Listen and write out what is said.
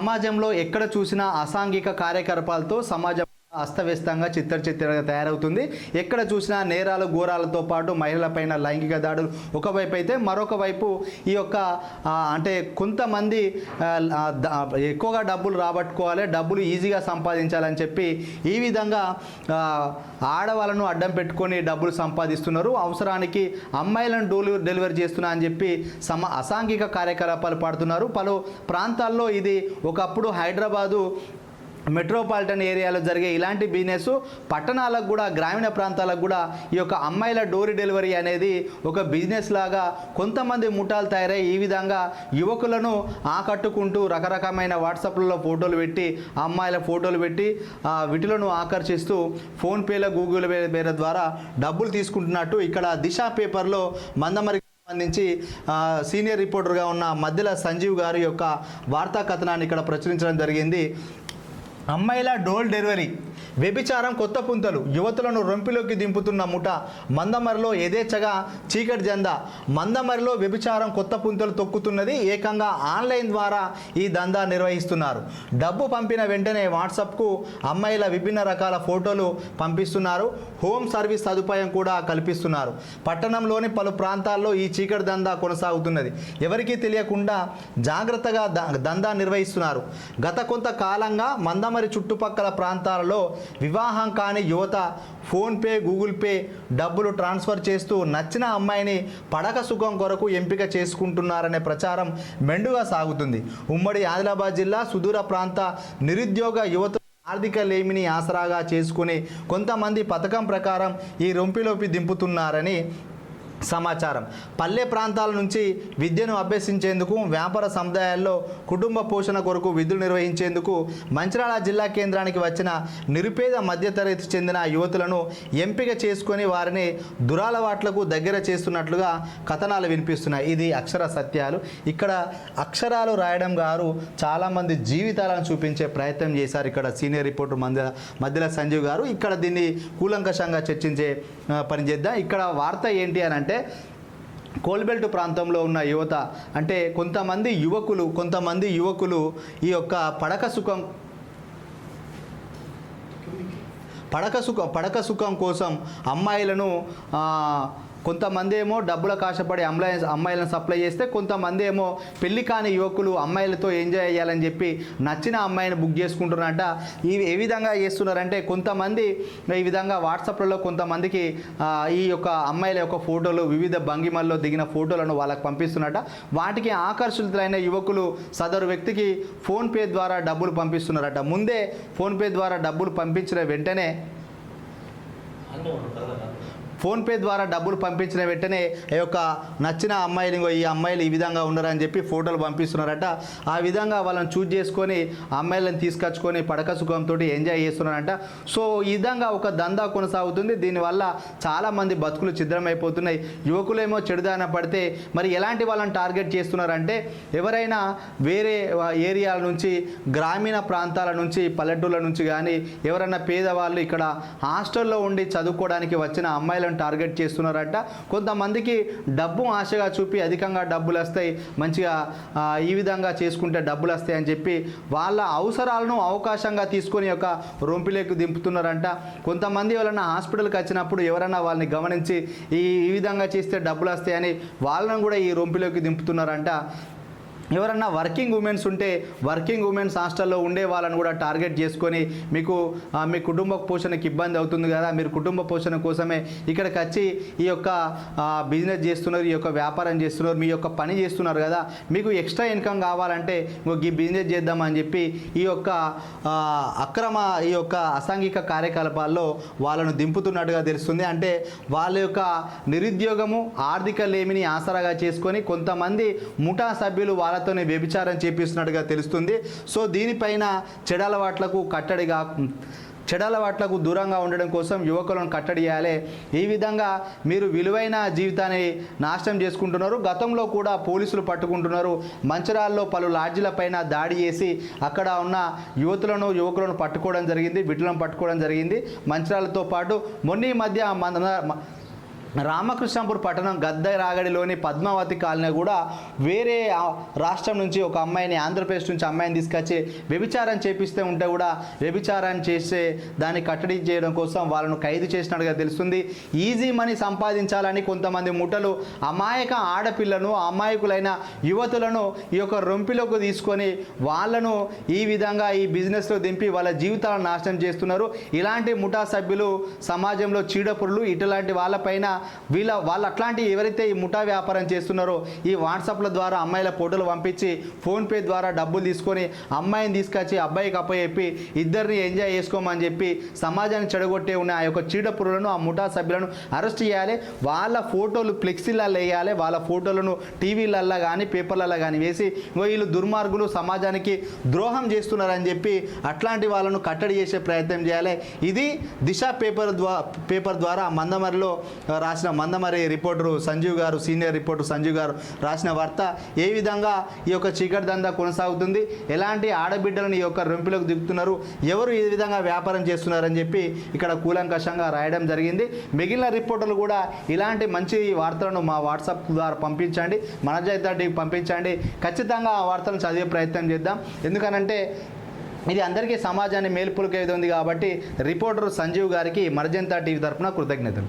సమాజంలో ఎక్కడ చూసినా అసాంఘిక కార్యకలాపాలతో సమాజం అస్తవ్యస్తంగా చిత్తర చిత్తరగా తయారవుతుంది. ఎక్కడ చూసినా నేరాలు ఘోరాలతో పాటు మహిళలపైన లైంగిక దాడులు. ఒకవైపు అయితే మరొక వైపు ఈ యొక్క అంటే కొంతమంది ఎక్కువగా డబ్బులు రాబట్టుకోవాలి డబ్బులు ఈజీగా సంపాదించాలని చెప్పి ఈ విధంగా ఆడవాళ్ళను అడ్డం పెట్టుకొని డబ్బులు సంపాదిస్తున్నారు. అవసరానికి అమ్మాయిలను డోలు డెలివరీ చేస్తున్నా అని చెప్పి సమ అసాంఘిక కార్యకలాపాలు పాడుతున్నారు. పలు ప్రాంతాల్లో ఇది ఒకప్పుడు హైదరాబాదు మెట్రోపాలిటన్ ఏరియాలో జరిగే ఇలాంటి బిజినెస్ పట్టణాలకు కూడా గ్రామీణ ప్రాంతాలకు కూడా ఈ యొక్క అమ్మాయిల డోరీ డెలివరీ అనేది ఒక బిజినెస్ లాగా కొంతమంది ముఠాలు తయారై ఈ విధంగా యువకులను ఆకట్టుకుంటూ రకరకమైన వాట్సాప్లలో ఫోటోలు పెట్టి అమ్మాయిల ఫోటోలు పెట్టి ఆ, వీటిలను ఆకర్షిస్తూ ఫోన్పేల గూగుల్ పే ద్వారా డబ్బులు తీసుకుంటున్నట్టు ఇక్కడ దిశ పేపర్లో మందమరి సంబంధించి సీనియర్ రిపోర్టర్గా ఉన్న మధ్యల సంజీవ్ గారి యొక్క వార్తా కథనాన్ని ఇక్కడ ప్రచురించడం జరిగింది. అమ్మాయిల డోల్ డెలివరీ. వ్యభిచారం కొత్త పుంతలు. యువతులను రొంపిలోకి దింపుతున్న ముఠ. మందమరిలో యథేచ్ఛగా చీకటి జంద. మందమరిలో వ్యభిచారం కొత్త పుంతలు తొక్కుతున్నది ఏకంగా ఆన్లైన్ ద్వారా ఈ దందా నిర్వహిస్తున్నారు. డబ్బు పంపిన వెంటనే వాట్సాప్కు అమ్మాయిల విభిన్న రకాల ఫోటోలు పంపిస్తున్నారు. హోమ్ సర్వీస్ సదుపాయం కూడా కల్పిస్తున్నారు. పట్టణంలోని పలు ప్రాంతాల్లో ఈ చీకటి దందా కొనసాగుతున్నది. ఎవరికీ తెలియకుండా జాగ్రత్తగా దందా నిర్వహిస్తున్నారు. గత కొంత కాలంగా మందమరి చుట్టుపక్కల ప్రాంతాలలో వివాహం కాని యువత ఫోన్పే గూగుల్ పే డబ్బులు ట్రాన్స్ఫర్ చేస్తూ నచ్చిన అమ్మాయిని పడక సుఖం కొరకు ఎంపిక చేసుకుంటున్నారనే ప్రచారం మెండుగా సాగుతుంది. ఉమ్మడి ఆదిలాబాద్ జిల్లా సుదూర ప్రాంత నిరుద్యోగ యువత ఆర్థిక లేమిని ఆసరాగా చేసుకుని కొంతమంది పథకం ప్రకారం ఈ రొంపిలోపి దింపుతున్నారని సమాచారం. పల్లె ప్రాంతాల నుంచి విద్యను అభ్యసించేందుకు వ్యాపార సముదాయాల్లో కుటుంబ పోషణ కొరకు విధులు నిర్వహించేందుకు మంచిరాల జిల్లా కేంద్రానికి వచ్చిన నిరుపేద మధ్యతరగతి చెందిన యువతులను ఎంపిక చేసుకొని వారిని దురాలవాట్లకు దగ్గర చేస్తున్నట్లుగా కథనాలు వినిపిస్తున్నాయి. ఇది అక్షర సత్యాలు. ఇక్కడ అక్షరాలు రాయడం గారు చాలామంది జీవితాలను చూపించే ప్రయత్నం చేశారు. ఇక్కడ సీనియర్ రిపోర్టర్ మధ్య మధ్యలో సంజీవ్ గారు. ఇక్కడ దీన్ని కూలంకషంగా చర్చించే పని చేద్దాం. ఇక్కడ వార్త ఏంటి అని అంటే కోల్బెల్ట్ ప్రాంతంలో ఉన్న యువత అంటే కొంతమంది యువకులు కొంతమంది యువకులు ఈ యొక్క పడక సుఖం పడక సుఖం పడక సుఖం కోసం అమ్మాయిలను కొంతమంది ఏమో డబ్బుల కాశపడి అమ్మాయి అమ్మాయిలను సప్లై చేస్తే కొంతమంది ఏమో పెళ్ళి కాని యువకులు అమ్మాయిలతో ఎంజాయ్ చేయాలని చెప్పి నచ్చిన అమ్మాయిని బుక్ చేసుకుంటున్నారట. ఈ ఏ విధంగా చేస్తున్నారంటే కొంతమంది ఈ విధంగా వాట్సాప్లలో కొంతమందికి ఈ యొక్క అమ్మాయిల యొక్క ఫోటోలు వివిధ భంగిమల్లో దిగిన ఫోటోలను వాళ్ళకి పంపిస్తున్నట. వాటికి ఆకర్షితులైన యువకులు సదరు వ్యక్తికి ఫోన్పే ద్వారా డబ్బులు పంపిస్తున్నారట. ముందే ఫోన్పే ద్వారా డబ్బులు పంపించిన వెంటనే ఫోన్పే ద్వారా డబ్బులు పంపించిన వెంటనే ఈ యొక్క నచ్చిన అమ్మాయిని ఇంకో ఈ అమ్మాయిలు ఈ విధంగా ఉన్నారని చెప్పి ఫోటోలు పంపిస్తున్నారట. ఆ విధంగా వాళ్ళని చూజ్ చేసుకొని అమ్మాయిలను తీసుకొచ్చుకొని పడక సుఖంతో ఎంజాయ్ చేస్తున్నారంట. సో ఈ విధంగా ఒక దందా కొనసాగుతుంది. దీనివల్ల చాలామంది బతుకులు ఛిద్రమైపోతున్నాయి. యువకులేమో చెడుదాన పడితే మరి ఎలాంటి వాళ్ళని టార్గెట్ చేస్తున్నారంటే ఎవరైనా వేరే ఏరియాల నుంచి గ్రామీణ ప్రాంతాల నుంచి పల్లెటూళ్ళ నుంచి కానీ ఎవరైనా పేదవాళ్ళు ఇక్కడ హాస్టల్లో ఉండి చదువుకోవడానికి వచ్చిన అమ్మాయిలను టార్గెట్ చేస్తున్నారట. కొంతమందికి డబ్బు ఆశగా చూపి అధికంగా డబ్బులు వస్తాయి మంచిగా ఈ విధంగా చేసుకుంటే డబ్బులు వస్తాయని చెప్పి వాళ్ళ అవసరాలను అవకాశంగా తీసుకొని ఒక రొంపిలోకి దింపుతున్నారంట. కొంతమంది ఎవరైనా హాస్పిటల్కి వచ్చినప్పుడు ఎవరైనా వాళ్ళని గమనించి ఈ ఈ విధంగా చేస్తే డబ్బులు వస్తాయని వాళ్ళను కూడా ఈ రొంపిలోకి దింపుతున్నారంట. ఎవరన్నా వర్కింగ్ ఉమెన్స్ ఉంటే వర్కింగ్ ఉమెన్స్ హాస్టల్లో ఉండే వాళ్ళని కూడా టార్గెట్ చేసుకొని మీకు మీ కుటుంబ పోషణకి ఇబ్బంది అవుతుంది కదా మీరు కుటుంబ పోషణ కోసమే ఇక్కడికి వచ్చి ఈ యొక్క బిజినెస్ చేస్తున్నారు ఈ యొక్క వ్యాపారం చేస్తున్నారు మీ యొక్క పని చేస్తున్నారు కదా మీకు ఎక్స్ట్రా ఇన్కమ్ కావాలంటే ఈ బిజినెస్ చేద్దామని చెప్పి ఈ యొక్క అక్రమ ఈ యొక్క అసాంఘిక కార్యకలాపాల్లో వాళ్ళను దింపుతున్నట్టుగా తెలుస్తుంది. అంటే వాళ్ళ యొక్క నిరుద్యోగము ఆర్థిక లేమిని ఆసరాగా చేసుకొని కొంతమంది ముఠా సభ్యులు వాళ్ళ వాళ్ళతోనే వ్యభిచారం చేపిస్తున్నట్టుగా తెలుస్తుంది. సో దీనిపైన చెడలవాట్లకు కట్టడిగా చెడలవాట్లకు దూరంగా ఉండడం కోసం యువకులను కట్టడి చేయాలి. ఈ విధంగా మీరు విలువైన జీవితాన్ని నాశనం చేసుకుంటున్నారు. గతంలో కూడా పోలీసులు పట్టుకుంటున్నారు. మంచిరాల్లో పలు లాడ్జీలపైన దాడి చేసి అక్కడ ఉన్న యువతులను యువకులను పట్టుకోవడం జరిగింది బిడ్డలను పట్టుకోవడం జరిగింది. మంచిరాలతో పాటు మొన్న మధ్య మన రామకృష్ణాపూర్ పట్టణం గద్ద రాగడిలోని పద్మావతి కాలనీ కూడా వేరే రాష్ట్రం నుంచి ఒక అమ్మాయిని ఆంధ్రప్రదేశ్ నుంచి అమ్మాయిని తీసుకొచ్చి వ్యభిచారం చేపిస్తే ఉంటే కూడా వ్యభిచారాన్ని చేసే దాన్ని కట్టడి చేయడం కోసం వాళ్ళను ఖైదు చేసినట్టుగా తెలుస్తుంది. ఈజీ మనీ సంపాదించాలని కొంతమంది ముఠలు అమాయక ఆడపిల్లను అమాయకులైన యువతులను ఈ యొక్క రొంపిలోకి తీసుకొని వాళ్ళను ఈ విధంగా ఈ బిజినెస్లో దింపి వాళ్ళ జీవితాలను నాశనం చేస్తున్నారు. ఇలాంటి ముఠా సభ్యులు సమాజంలో చీడపురులు ఇట్లాంటి వాళ్ళపైన వీళ్ళ వాళ్ళు అట్లాంటి ఎవరైతే ఈ ముఠా వ్యాపారం చేస్తున్నారో ఈ వాట్సాప్ల ద్వారా అమ్మాయిల ఫోటోలు పంపించి ఫోన్పే ద్వారా డబ్బులు తీసుకొని అమ్మాయిని తీసుకొచ్చి అబ్బాయికి అప్పచెప్పి ఇద్దరిని ఎంజాయ్ చేసుకోమని చెప్పి సమాజాన్ని చెడగొట్టే ఉన్న ఆ యొక్క చీడపురులను ఆ ముఠా సభ్యులను అరెస్ట్ చేయాలి. వాళ్ళ ఫోటోలు ఫ్లెక్సీలలో వేయాలి. వాళ్ళ ఫోటోలను టీవీలల్లో కానీ పేపర్లలో కానీ వేసి వీళ్ళు దుర్మార్గులు సమాజానికి ద్రోహం చేస్తున్నారని చెప్పి అట్లాంటి వాళ్ళను కట్టడి చేసే ప్రయత్నం చేయాలి. ఇది దిశ పేపర్ ద్వారా పేపర్ ద్వారా మందమరిలో రాసిన మందమరి రిపోర్టరు సంజీవ్ గారు సీనియర్ రిపోర్టర్ సంజీవ్ గారు రాసిన వార్త ఏ విధంగా ఈ యొక్క చీకటి దందా కొనసాగుతుంది? ఎలాంటి ఆడబిడ్డలను ఈ యొక్క రొంపిలోకి దిగుతున్నారు ఎవరు ఈ విధంగా వ్యాపారం చేస్తున్నారని చెప్పి ఇక్కడ కూలంకషంగా రాయడం జరిగింది. మిగిలిన రిపోర్టర్లు కూడా ఇలాంటి మంచి వార్తలను మా వాట్సాప్ ద్వారా పంపించండి. మన పంపించండి. ఖచ్చితంగా ఆ వార్తలను చదివే ప్రయత్నం చేద్దాం. ఎందుకనంటే ఇది అందరికీ సమాజాన్ని మేల్పులకేది ఉంది కాబట్టి రిపోర్టర్ సంజీవ్ గారికి మర్జంతా టీవీ తరఫున కృతజ్ఞతలు.